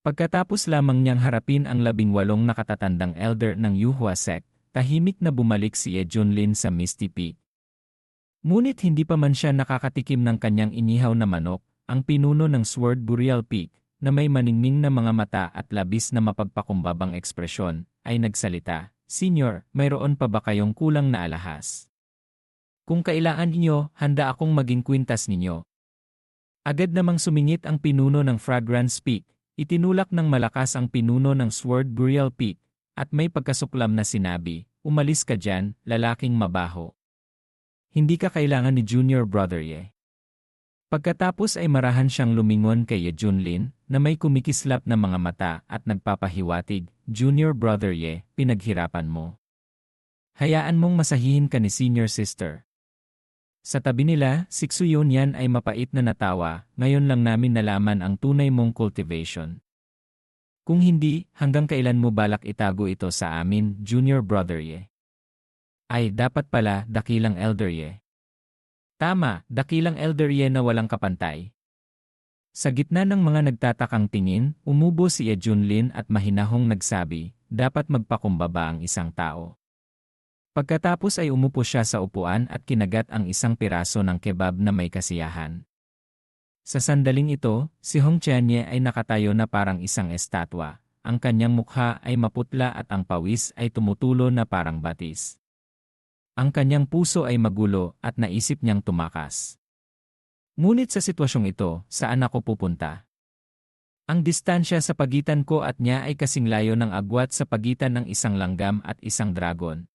Pagkatapos lamang niyang harapin ang labing walong nakatatandang elder ng Yuhua sect, tahimik na bumalik si Ye Junlin sa Misty Peak. Ngunit hindi pa man siya nakakatikim ng kanyang inihaw na manok, ang pinuno ng Sword Burial Peak, na may maningning na mga mata at labis na mapagpakumbabang ekspresyon, ay nagsalita, Senior, mayroon pa ba kayong kulang na alahas? Kung kailangan ninyo, handa akong maging kwintas ninyo. Agad namang sumingit ang pinuno ng Fragrance Peak, itinulak ng malakas ang pinuno ng Sword Burial Peak, at may pagkasuklam na sinabi, umalis ka dyan, lalaking mabaho. Hindi ka kailangan ni Junior Brother Ye. Pagkatapos ay marahan siyang lumingon kay Ye Junlin, na may kumikislap na mga mata at nagpapahiwatig, Junior Brother Ye, pinaghirapan mo. Hayaan mong masahihin ka ni Senior Sister. Sa tabi nila, si Xuyun yan ay mapait na natawa, ngayon lang namin nalaman ang tunay mong cultivation. Kung hindi, hanggang kailan mo balak itago ito sa amin, Junior Brother Ye? Ay, dapat pala, dakilang Elder Ye. Tama, dakilang elder Ye na walang kapantay. Sa gitna ng mga nagtatakang tingin, umubo si Ye Junlin at mahinahong nagsabi, dapat magpakumbaba ang isang tao. Pagkatapos ay umupo siya sa upuan at kinagat ang isang piraso ng kebab na may kasiyahan. Sa sandaling ito, si Hong Chanye ay nakatayo na parang isang estatwa. Ang kanyang mukha ay maputla at ang pawis ay tumutulo na parang batis. Ang kanyang puso ay magulo at naisip niyang tumakas. Ngunit sa sitwasyong ito, saan ako pupunta? Ang distansya sa pagitan ko at niya ay kasing layo ng agwat sa pagitan ng isang langgam at isang dragon.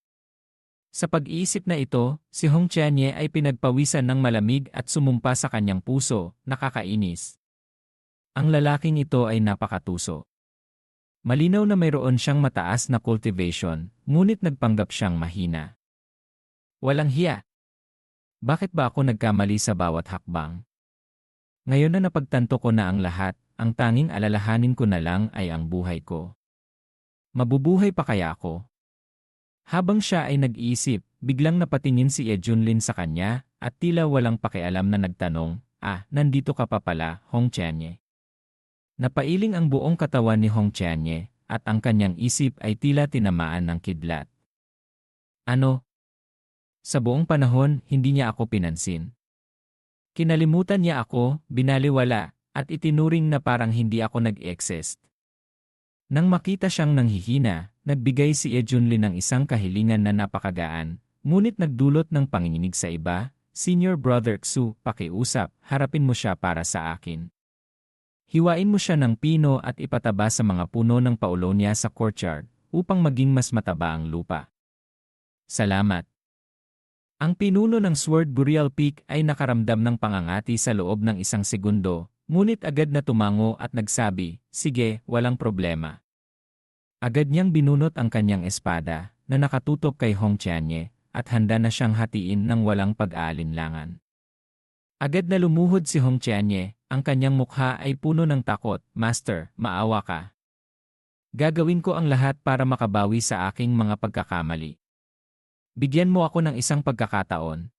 Sa pag-iisip na ito, si Hong Chianye ay pinagpawisan ng malamig at sumumpa sa kanyang puso, nakakainis. Ang lalaking ito ay napakatuso. Malinaw na mayroon siyang mataas na cultivation, ngunit nagpanggap siyang mahina. Walang hiya. Bakit ba ako nagkamali sa bawat hakbang? Ngayon na napagtanto ko na ang lahat, ang tanging alalahanin ko na lang ay ang buhay ko. Mabubuhay pa kaya ako? Habang siya ay nag-iisip, biglang napatingin si Ejunlin sa kanya, at tila walang pakialam na nagtanong, Ah, nandito ka pa pala, Hong Chianye. Napailing ang buong katawan ni Hong Chianye, at ang kanyang isip ay tila tinamaan ng kidlat. Ano, sa buong panahon, hindi niya ako pinansin. Kinalimutan niya ako, binaliwala, at itinuring na parang hindi ako nag-exist. Nang makita siyang nanghihina, nagbigay si Ejunlin ng isang kahilingan na napakagaan, ngunit nagdulot ng panginginig sa iba, Senior Brother Xu, pakiusap, harapin mo siya para sa akin. Hiwain mo siya ng pino at ipataba sa mga puno ng paulonia sa courtyard upang maging mas mataba ang lupa. Salamat. Ang pinuno ng Sword Burial Peak ay nakaramdam ng pangangati sa loob ng isang segundo, ngunit agad na tumango at nagsabi, Sige, walang problema. Agad niyang binunot ang kanyang espada, na nakatutok kay Hong Chianye, at handa na siyang hatiin ng walang pag-aalinlangan. Agad na lumuhod si Hong Chianye, ang kanyang mukha ay puno ng takot, Master, maawa ka. Gagawin ko ang lahat para makabawi sa aking mga pagkakamali. Bigyan mo ako ng isang pagkakataon.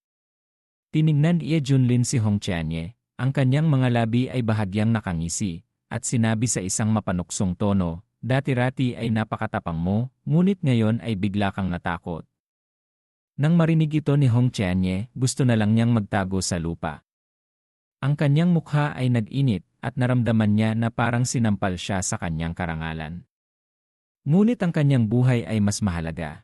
Tiningnan iya Junlin si Hong Chianye, ang kanyang mga labi ay bahagyang nakangisi, at sinabi sa isang mapanuksong tono, dati-rati ay napakatapang mo, ngunit ngayon ay bigla kang natakot. Nang marinig ito ni Hong Chianye, gusto na lang niyang magtago sa lupa. Ang kanyang mukha ay nag-init at naramdaman niya na parang sinampal siya sa kanyang karangalan. Ngunit ang kanyang buhay ay mas mahalaga.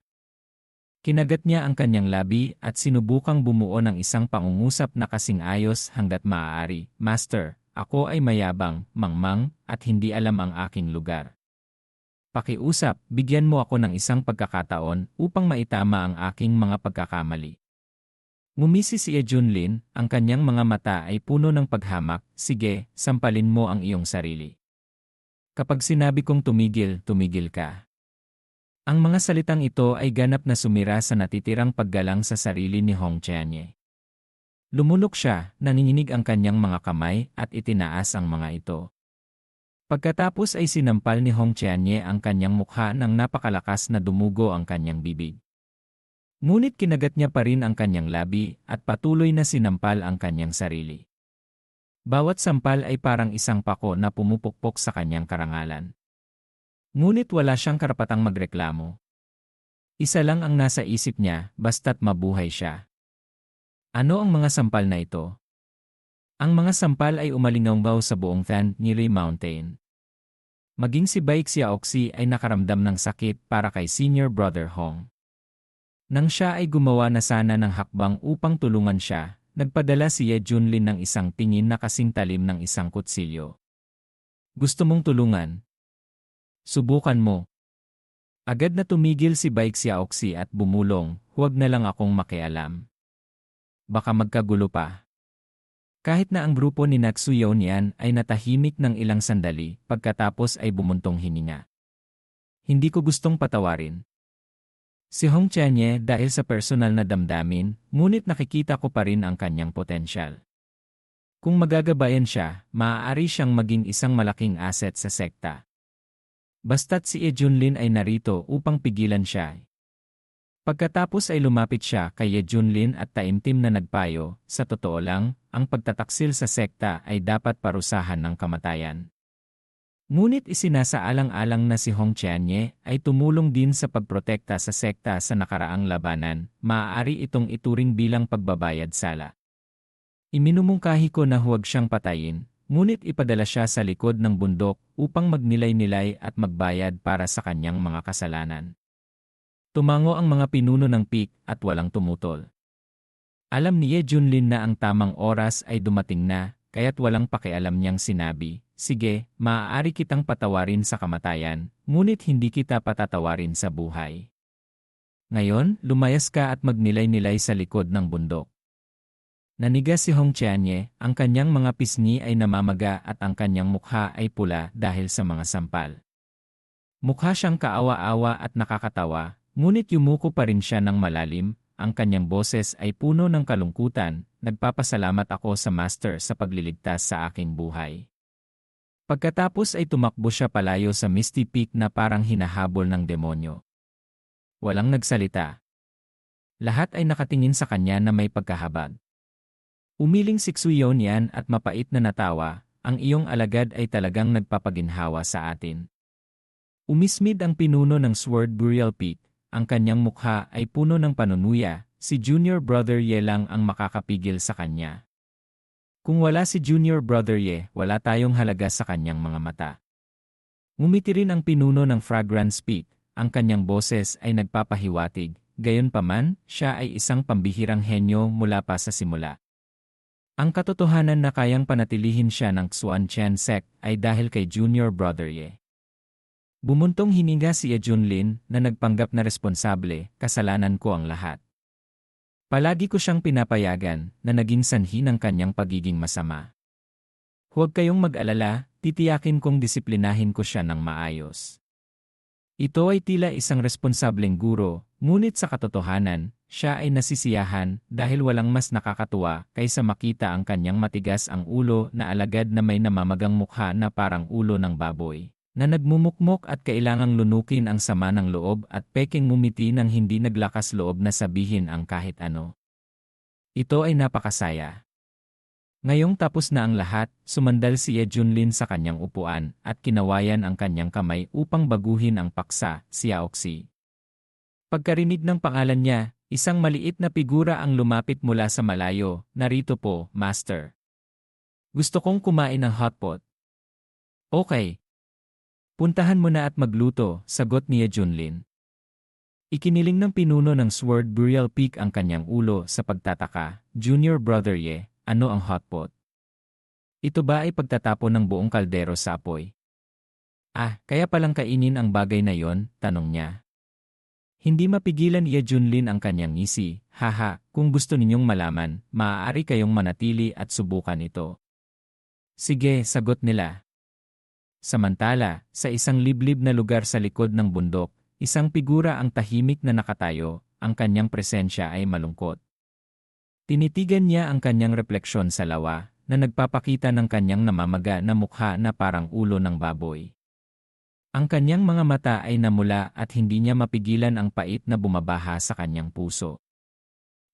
Kinagat niya ang kanyang labi at sinubukang bumuo ng isang pangungusap na kasing ayos hanggat maaari. Master, ako ay mayabang, mangmang, at hindi alam ang aking lugar. Pakiusap, bigyan mo ako ng isang pagkakataon upang maitama ang aking mga pagkakamali. Ngumisi si Ejunlin, ang kanyang mga mata ay puno ng paghamak, sige, sampalin mo ang iyong sarili. Kapag sinabi kong tumigil, tumigil ka. Ang mga salitang ito ay ganap na sumira sa natitirang paggalang sa sarili ni Hong Chianye. Lumunok siya, nanginginig ang kanyang mga kamay at itinaas ang mga ito. Pagkatapos ay sinampal ni Hong Chianye ang kanyang mukha ng napakalakas na dumugo ang kanyang bibig. Ngunit kinagat niya pa rin ang kanyang labi at patuloy na sinampal ang kanyang sarili. Bawat sampal ay parang isang pako na pumupukpok sa kanyang karangalan. Ngunit wala siyang karapatang magreklamo. Isa lang ang nasa isip niya, basta't mabuhay siya. Ano ang mga sampal na ito? Ang mga sampal ay umalingawgaw sa buong Than Niri Mountain. Maging si Baik Xiaoxi ay nakaramdam ng sakit para kay senior brother Hong. Nang siya ay gumawa na sana ng hakbang upang tulungan siya, nagpadala si Ye Junlin ng isang tingin na kasing talim ng isang kutsilyo. Gusto mong tulungan? Subukan mo. Agad na tumigil si Baik Xiaoxi at bumulong, huwag na lang akong makialam. Baka magkagulo pa. Kahit na ang grupo ni Natsuyo niyan ay natahimik ng ilang sandali pagkatapos ay bumuntong hininga. Hindi ko gustong patawarin. Si Hong Chanye dahil sa personal na damdamin, ngunit nakikita ko pa rin ang kanyang potensyal. Kung magagabayan siya, maaari siyang maging isang malaking asset sa sekta. Basta't si E Junlin ay narito upang pigilan siya. Pagkatapos ay lumapit siya kay Ye Junlin at taimtim na nagpayo, sa totoo lang, ang pagtataksil sa sekta ay dapat parusahan ng kamatayan. Ngunit isinasaalang-alang na si Hong Chianye ay tumulong din sa pagprotekta sa sekta sa nakaraang labanan, maaari itong ituring bilang pagbabayad sala. Iminumungkahi ko na huwag siyang patayin, ngunit ipadala siya sa likod ng bundok upang magnilay-nilay at magbayad para sa kanyang mga kasalanan. Tumango ang mga pinuno ng pik at walang tumutol. Alam ni Ye Junlin na ang tamang oras ay dumating na, kaya't walang pakialam niyang sinabi, Sige, maaari kitang patawarin sa kamatayan, ngunit hindi kita patatawarin sa buhay. Ngayon, lumayas ka at magnilay-nilay sa likod ng bundok. Nanigas si Hong Chianye, ang kanyang mga pisngi ay namamaga at ang kanyang mukha ay pula dahil sa mga sampal. Mukha siyang kaawa-awa at nakakatawa, ngunit yumuko pa rin siya ng malalim, ang kanyang boses ay puno ng kalungkutan, nagpapasalamat ako sa Master sa pagliligtas sa aking buhay. Pagkatapos ay tumakbo siya palayo sa Misty Peak na parang hinahabol ng demonyo. Walang nagsalita. Lahat ay nakatingin sa kanya na may pagkahabag. Umiling si Xuyon yan at mapait na natawa, ang iyong alagad ay talagang nagpapaginhawa sa atin. Umismid ang pinuno ng Sword Burial Peak, ang kanyang mukha ay puno ng panunuya, si Junior Brother Ye lang ang makakapigil sa kanya. Kung wala si Junior Brother Ye, wala tayong halaga sa kanyang mga mata. Ngumiti rin ang pinuno ng Fragrance Peak, ang kanyang boses ay nagpapahiwatig, gayon paman, siya ay isang pambihirang henyo mula pa sa simula. Ang katotohanan na kayang panatilihin siya ng Xuan Chen Sect ay dahil kay Junior Brother Ye. Bumuntong hininga si Junlin na nagpanggap na responsable, kasalanan ko ang lahat. Palagi ko siyang pinapayagan na naging sanhi ng kanyang pagiging masama. Huwag kayong mag-alala, titiyakin kong disiplinahin ko siya ng maayos. Ito ay tila isang responsableng guro, ngunit sa katotohanan, siya ay nasisiyahan dahil walang mas nakakatuwa kaysa makita ang kanyang matigas ang ulo na alagad na may namamagang mukha na parang ulo ng baboy na nagmumukmok at kailangang lunukin ang sama ng loob at peking ngumiti ng hindi naglakas loob na sabihin ang kahit ano. Ito ay napakasaya. Ngayong tapos na ang lahat, sumandal si Ye Junlin sa kanyang upuan at kinawayan ang kanyang kamay upang baguhin ang paksa, si Aoxi. Pagkarinig ng pangalan niya, isang maliit na figura ang lumapit mula sa malayo, narito po, Master. Gusto kong kumain ng hotpot. Okay, Puntahan mo na at magluto, sagot ni Junlin. Ikiniling ng pinuno ng Sword Burial Peak ang kanyang ulo sa pagtataka, Junior Brother Ye, ano ang hotpot? Ito ba ay pagtatapon ng buong kaldero sa apoy? Ah, kaya palang kainin ang bagay na yon, tanong niya. Hindi mapigilan Ye Junlin ang kanyang ngisi, haha, kung gusto ninyong malaman, maaari kayong manatili at subukan ito. Sige, sagot nila, Samantala, sa isang liblib na lugar sa likod ng bundok, isang figura ang tahimik na nakatayo, ang kanyang presensya ay malungkot. Tinitigan niya ang kanyang refleksyon sa lawa, na nagpapakita ng kanyang namamaga na mukha na parang ulo ng baboy. Ang kanyang mga mata ay namula at hindi niya mapigilan ang pait na bumabaha sa kanyang puso.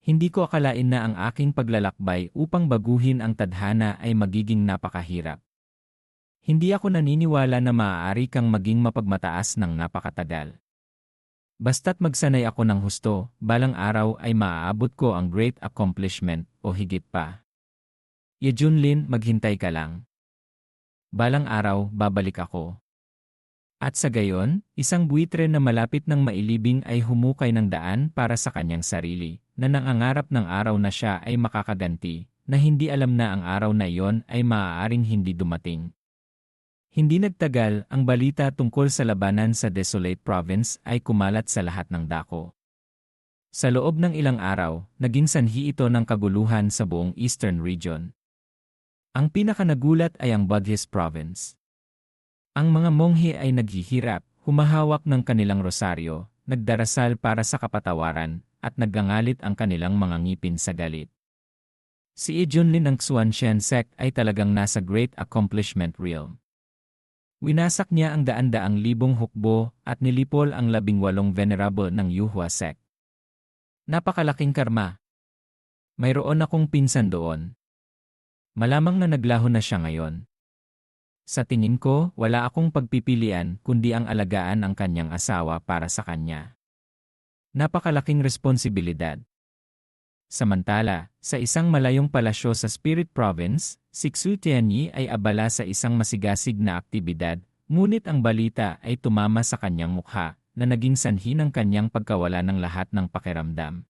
Hindi ko akalain na ang aking paglalakbay upang baguhin ang tadhana ay magiging napakahirap. Hindi ako naniniwala na maaari kang maging mapagmataas ng napakatagal. Basta't magsanay ako ng husto, balang araw ay maaabot ko ang great accomplishment o higit pa. Ye Junlin, maghintay ka lang. Balang araw, babalik ako. At sa gayon, isang buitre na malapit ng mailibing ay humukay ng daan para sa kanyang sarili, na nangangarap ng araw na siya ay makakaganti, na hindi alam na ang araw na iyon ay maaaring hindi dumating. Hindi nagtagal, ang balita tungkol sa labanan sa Desolate Province ay kumalat sa lahat ng dako. Sa loob ng ilang araw, naging sanhi ito ng kaguluhan sa buong Eastern Region. Ang pinakanagulat ay ang Buddhist Province. Ang mga monghe ay naghihirap, humahawak ng kanilang rosaryo, nagdarasal para sa kapatawaran, at naggangalit ang kanilang mga ngipin sa galit. Si Ejunlin ng Xuanxian sect ay talagang nasa great accomplishment realm. Winasak niya ang daan-daang libong hukbo at nilipol ang labing walong venerable ng Yuhua sect. Napakalaking karma. Mayroon akong pinsan doon. Malamang na naglaho na siya ngayon. Sa tingin ko, wala akong pagpipilian kundi ang alagaan ang kanyang asawa para sa kanya. Napakalaking responsibilidad. Samantala, sa isang malayong palasyo sa Spirit Province, si Xu Tianyi ay abala sa isang masigasig na aktibidad, ngunit ang balita ay tumama sa kanyang mukha na naging sanhi ng kanyang pagkawala ng lahat ng pakiramdam.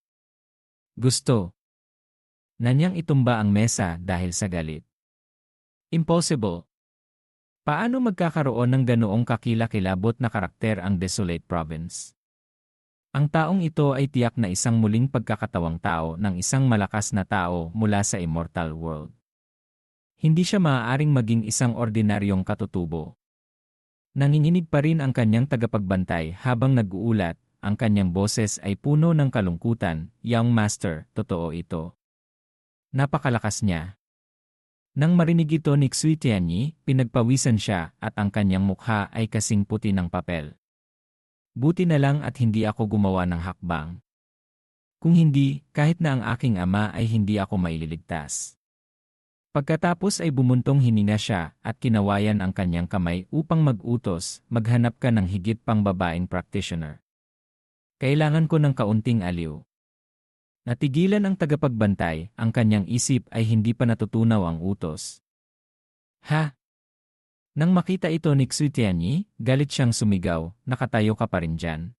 Gusto. Nanyang itumba ang mesa dahil sa galit. Impossible. Paano magkakaroon ng ganoong kakilakilabot na karakter ang Desolate Province? Ang taong ito ay tiyak na isang muling pagkakatawang tao ng isang malakas na tao mula sa immortal world. Hindi siya maaaring maging isang ordinaryong katutubo. Nanginginig pa rin ang kanyang tagapagbantay habang nag-uulat, ang kanyang boses ay puno ng kalungkutan, Young Master, totoo ito. Napakalakas niya. Nang marinig ito ni Xui Tianyi, pinagpawisan siya at ang kanyang mukha ay kasing puti ng papel. Buti na lang at hindi ako gumawa ng hakbang. Kung hindi, kahit na ang aking ama ay hindi ako maililigtas. Pagkatapos ay bumuntong hininga siya at kinawayan ang kanyang kamay upang mag-utos, maghanap ka ng higit pang babaeng practitioner. Kailangan ko ng kaunting aliw. Natigilan ang tagapagbantay, ang kanyang isip ay hindi pa natutunaw ang utos. Ha? Nang makita ito ni Xu Tianyi, galit siyang sumigaw, nakatayo ka pa rin dyan.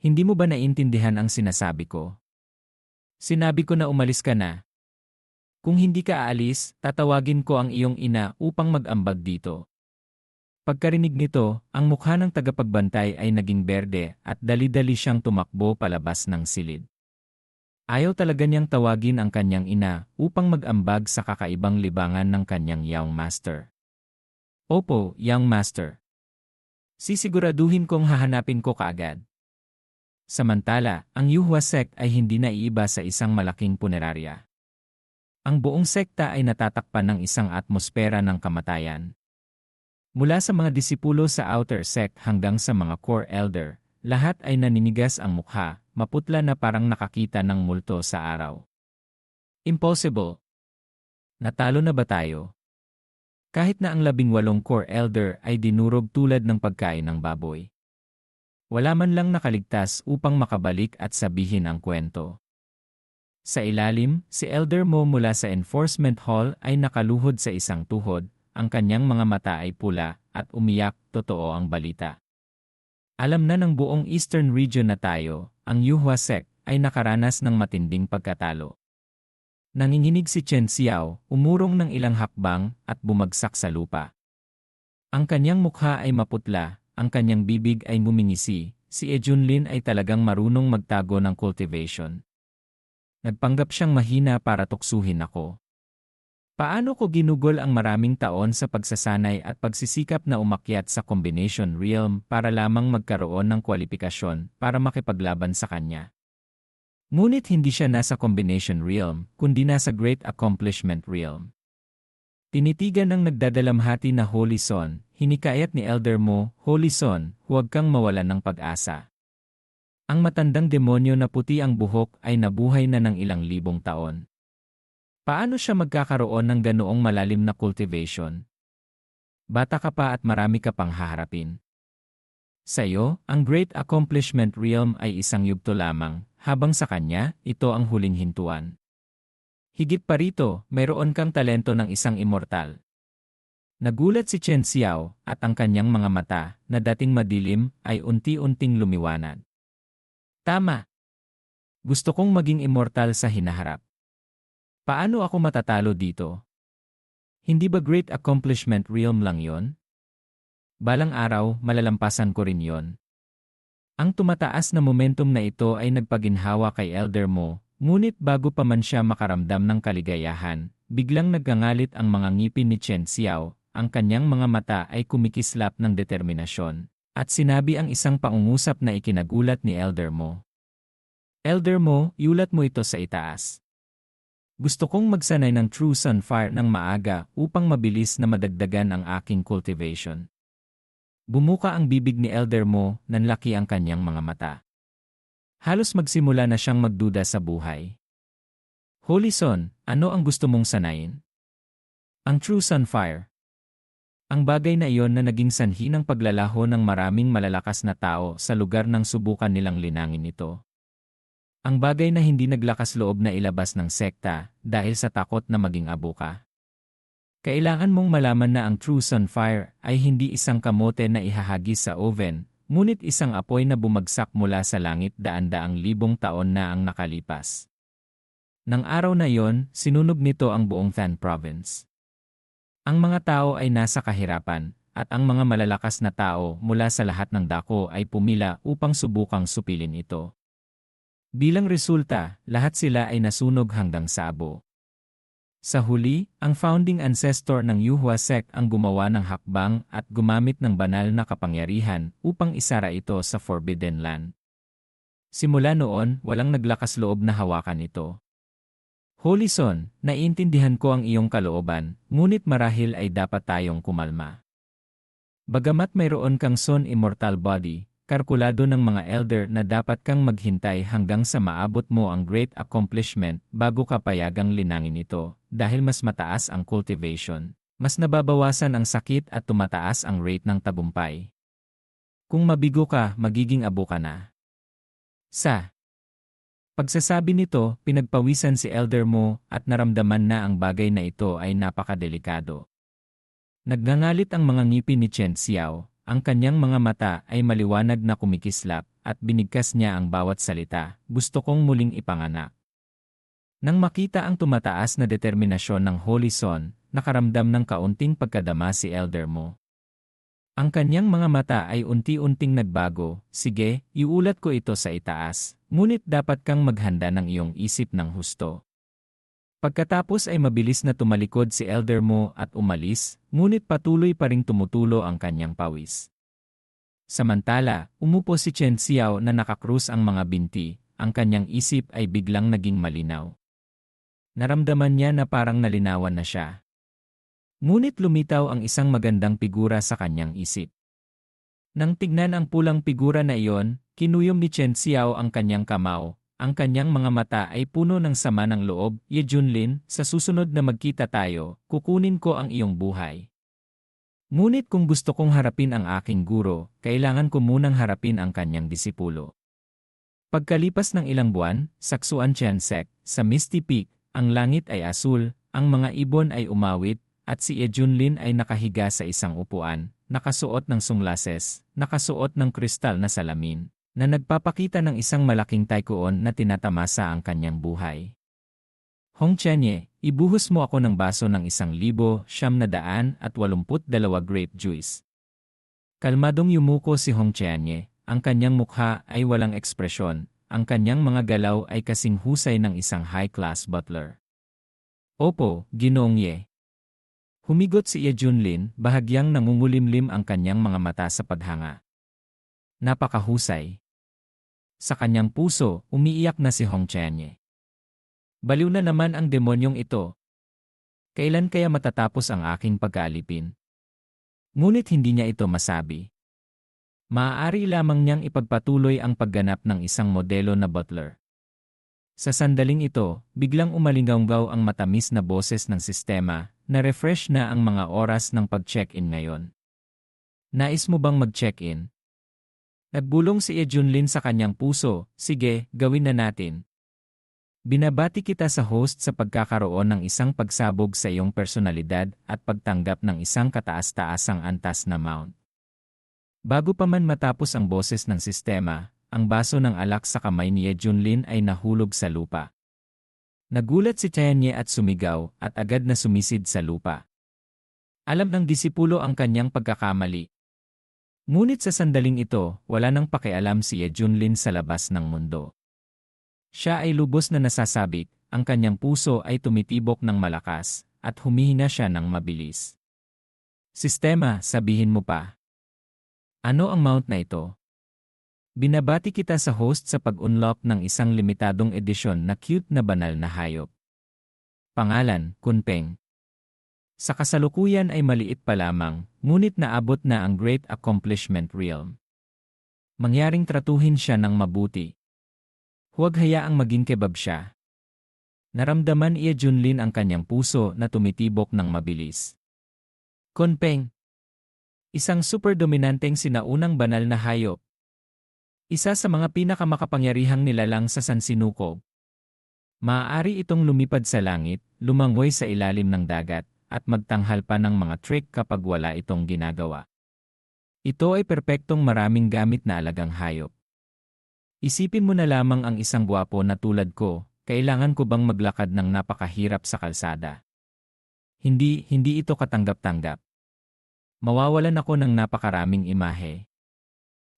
Hindi mo ba naintindihan ang sinasabi ko? Sinabi ko na umalis ka na. Kung hindi ka aalis, tatawagin ko ang iyong ina upang mag-ambag dito. Pagkarinig nito, ang mukha ng tagapagbantay ay naging berde at dali-dali siyang tumakbo palabas ng silid. Ayaw talaga niyang tawagin ang kanyang ina upang mag-ambag sa kakaibang libangan ng kanyang young master. Opo, young master. Sisiguraduhin kong hahanapin ko kaagad. Samantala, ang Yuhua sect ay hindi naiiba sa isang malaking punerarya. Ang buong sekta ay natatakpan ng isang atmosfera ng kamatayan. Mula sa mga disipulo sa outer sect hanggang sa mga core elder, lahat ay naninigas ang mukha, maputla na parang nakakita ng multo sa araw. Impossible. Natalo na ba tayo? Kahit na ang labing walong core elder ay dinurog tulad ng pagkain ng baboy. Wala man lang nakaligtas upang makabalik at sabihin ang kwento. Sa ilalim, si Elder Mo mula sa Enforcement Hall ay nakaluhod sa isang tuhod, ang kanyang mga mata ay pula, at umiyak, totoo ang balita. Alam na ng buong Eastern Region na tayo, ang Yuhua Sect ay nakaranas ng matinding pagkatalo. Nanginginig si Chen Xiao, umurong ng ilang hakbang at bumagsak sa lupa. Ang kanyang mukha ay maputla, ang kanyang bibig ay mumingisi, si E Junlin ay talagang marunong magtago ng cultivation. Nagpanggap siyang mahina para tuksuhin ako. Paano ko ginugol ang maraming taon sa pagsasanay at pagsisikap na umakyat sa combination realm para lamang magkaroon ng kwalifikasyon para makipaglaban sa kanya? Ngunit hindi siya nasa combination realm, kundi nasa great accomplishment realm. Tinitigan ng nagdadalamhati na Holy Son, hinikayat ni Elder mo, Holy Son, huwag kang mawalan ng pag-asa. Ang matandang demonyo na puti ang buhok ay nabuhay na ng ilang libong taon. Paano siya magkakaroon ng ganoong malalim na cultivation? Bata ka pa at marami ka pang haharapin. Sa iyo, ang Great Accomplishment Realm ay isang yugto lamang, habang sa kanya, ito ang huling hintuan. Higit pa rito, mayroon kang talento ng isang immortal. Nagulat si Chen Xiao at ang kanyang mga mata na dating madilim ay unti-unting lumiwanag. Tama. Gusto kong maging immortal sa hinaharap. Paano ako matatalo dito? Hindi ba great accomplishment realm lang yon? Balang araw, malalampasan ko rin yon. Ang tumataas na momentum na ito ay nagpaginhawa kay Elder Mo Ngunit bago pa man siya makaramdam ng kaligayahan, biglang naggangalit ang mga ngipin ni Chen Xiao, ang kanyang mga mata ay kumikislap ng determinasyon. At sinabi ang isang paungusap na ikinagulat ni Elder Mo. Elder Mo, iulat mo ito sa itaas. Gusto kong magsanay ng True Sunfire ng maaga upang mabilis na madagdagan ang aking cultivation. Bumuka ang bibig ni Elder Mo, nanlaki ang kanyang mga mata. Halos magsimula na siyang magduda sa buhay. Holy Son, ano ang gusto mong sanayin? Ang True Sunfire. Ang bagay na iyon na naging sanhi ng paglalaho ng maraming malalakas na tao sa lugar ng subukan nilang linangin ito. Ang bagay na hindi naglakas loob na ilabas ng sekta dahil sa takot na maging abuka. Kailangan mong malaman na ang True Sunfire ay hindi isang kamote na ihahagis sa oven Ngunit isang apoy na bumagsak mula sa langit daan-daang libong taon na ang nakalipas. Nang araw na yon, sinunog nito ang buong Than Province. Ang mga tao ay nasa kahirapan, at ang mga malalakas na tao mula sa lahat ng dako ay pumila upang subukang supilin ito. Bilang resulta, lahat sila ay nasunog hanggang sabo. Sa huli, ang founding ancestor ng Yuhua sect ang gumawa ng hakbang at gumamit ng banal na kapangyarihan upang isara ito sa Forbidden Land. Simula noon, walang naglakas loob na hawakan ito. Holy Son, naiintindihan ko ang iyong kalooban, ngunit marahil ay dapat tayong kumalma. Bagamat mayroon kang Son Immortal Body, Karkulado ng mga elder na dapat kang maghintay hanggang sa maabot mo ang great accomplishment bago ka payagang linangin ito, dahil mas mataas ang cultivation, mas nababawasan ang sakit at tumataas ang rate ng tabumpay. Kung mabigo ka, magiging abo ka na. Sa pagsasabi nito, pinagpawisan si elder mo at naramdaman na ang bagay na ito ay napakadelikado. Nagngangalit ang mga ngipin ni Chen Xiao, ang kanyang mga mata ay maliwanag na kumikislap at binigkas niya ang bawat salita, gusto kong muling ipanganak. Nang makita ang tumataas na determinasyon ng Holy Son, nakaramdam ng kaunting pagkadama si Elder mo. Ang kanyang mga mata ay unti-unting nagbago, sige, iulat ko ito sa itaas, ngunit dapat kang maghanda ng iyong isip ng husto. Pagkatapos ay mabilis na tumalikod si elder mo at umalis, ngunit patuloy pa ring tumutulo ang kanyang pawis. Samantala, umupo si Chen Xiao na nakakrus ang mga binti, ang kanyang isip ay biglang naging malinaw. Naramdaman niya na parang nalinawan na siya. Ngunit lumitaw ang isang magandang figura sa kanyang isip. Nang tignan ang pulang figura na iyon, kinuyom ni Chen Xiao ang kanyang kamao, ang kanyang mga mata ay puno ng sama ng loob, Ye Junlin, sa susunod na magkita tayo, kukunin ko ang iyong buhay. Ngunit kung gusto kong harapin ang aking guro, kailangan ko munang harapin ang kanyang disipulo. Pagkalipas ng ilang buwan, saksuan Sek, sa Misty Peak, ang langit ay asul, ang mga ibon ay umawit, at si Ye Junlin ay nakahiga sa isang upuan, nakasuot ng sunglases, nakasuot ng kristal na salamin na nagpapakita ng isang malaking taikoon na tinatamasa ang kanyang buhay. Hong Chenye, ibuhos mo ako ng baso ng isang libo, siyam na daan at walumput dalawa grape juice. Kalmadong yumuko si Hong Chenye, ang kanyang mukha ay walang ekspresyon, ang kanyang mga galaw ay kasing husay ng isang high-class butler. Opo, Ginoong Ye. Humigot si Ye Junlin, bahagyang nangungulimlim ang kanyang mga mata sa paghanga. Napakahusay. Sa kanyang puso, umiiyak na si Hong Chenye. Baliw na naman ang demonyong ito. Kailan kaya matatapos ang aking pagkaalipin? Ngunit hindi niya ito masabi. Maaari lamang niyang ipagpatuloy ang pagganap ng isang modelo na butler. Sa sandaling ito, biglang umalinggaw ang matamis na boses ng sistema, na refresh na ang mga oras ng pag-check-in ngayon. Nais mo bang mag-check-in? Nagbulong si Ejunlin sa kanyang puso, sige, gawin na natin. Binabati kita sa host sa pagkakaroon ng isang pagsabog sa iyong personalidad at pagtanggap ng isang kataas-taasang antas na mount. Bago pa man matapos ang boses ng sistema, ang baso ng alak sa kamay ni Ejunlin ay nahulog sa lupa. Nagulat si Tianye at sumigaw at agad na sumisid sa lupa. Alam ng disipulo ang kanyang pagkakamali, Ngunit sa sandaling ito, wala nang pakialam si Ye Junlin sa labas ng mundo. Siya ay lubos na nasasabik, ang kanyang puso ay tumitibok ng malakas, at humihinga siya ng mabilis. Sistema, sabihin mo pa. Ano ang mount na ito? Binabati kita sa host sa pag-unlock ng isang limitadong edisyon na cute na banal na hayop. Pangalan, Kunpeng. Sa kasalukuyan ay maliit pa lamang, ngunit naabot na ang Great Accomplishment Realm. Mangyaring tratuhin siya ng mabuti. Huwag hayaang maging kebab siya. Naramdaman iya Junlin ang kanyang puso na tumitibok ng mabilis. Konpeng. Isang super dominanteng sinaunang banal na hayop. Isa sa mga pinakamakapangyarihang nilalang sa Sansinukob. Maaari itong lumipad sa langit, lumangoy sa ilalim ng dagat, at magtanghal pa ng mga trick kapag wala itong ginagawa. Ito ay perpektong maraming gamit na alagang hayop. Isipin mo na lamang ang isang gwapo na tulad ko, kailangan ko bang maglakad ng napakahirap sa kalsada? Hindi, hindi ito katanggap-tanggap. Mawawalan ako ng napakaraming imahe.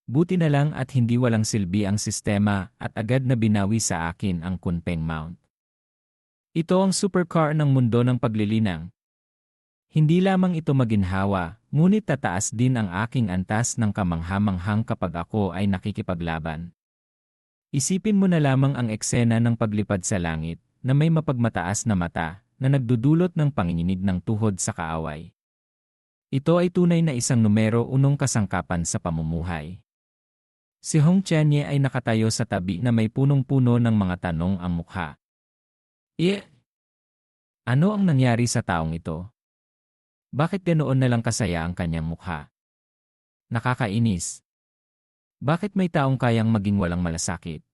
Buti na lang at hindi walang silbi ang sistema at agad na binawi sa akin ang Kunpeng Mount. Ito ang supercar ng mundo ng paglilinang, hindi lamang ito maginhawa, ngunit tataas din ang aking antas ng kamanghamanghang kapag ako ay nakikipaglaban. Isipin mo na lamang ang eksena ng paglipad sa langit, na may mapagmataas na mata, na nagdudulot ng panginginig ng tuhod sa kaaway. Ito ay tunay na isang numero unong kasangkapan sa pamumuhay. Si Hong Chenye ay nakatayo sa tabi na may punong-puno ng mga tanong ang mukha. Eh, ano ang nangyari sa taong ito? Bakit ganoon na lang kasaya ang kanyang mukha? Nakakainis. Bakit may taong kayang maging walang malasakit?